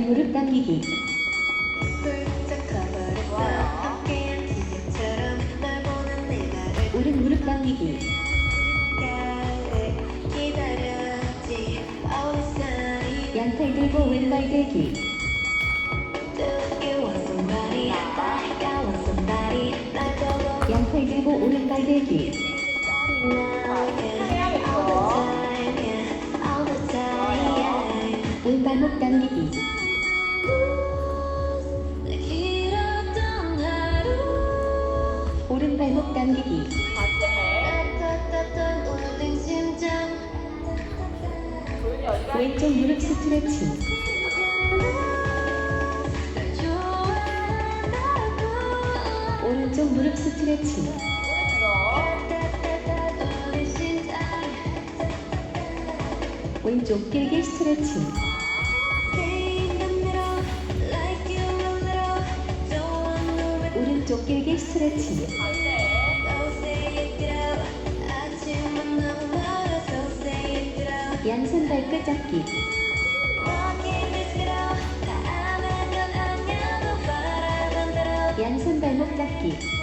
무릎 당기기 오른 무릎 당기기 양팔 들고 왼발 들기 양팔 들고 오른발 들기. 오른발목 당기기 오른 발목 당기기. 따뜻했던 울린 심장. 왼쪽 무릎 스트레칭. 오른쪽 무릎 스트레칭. 왼쪽 길게 스트레칭 오른쪽 길게 스트레칭 양손 발끝 잡기. 양손 발목 잡기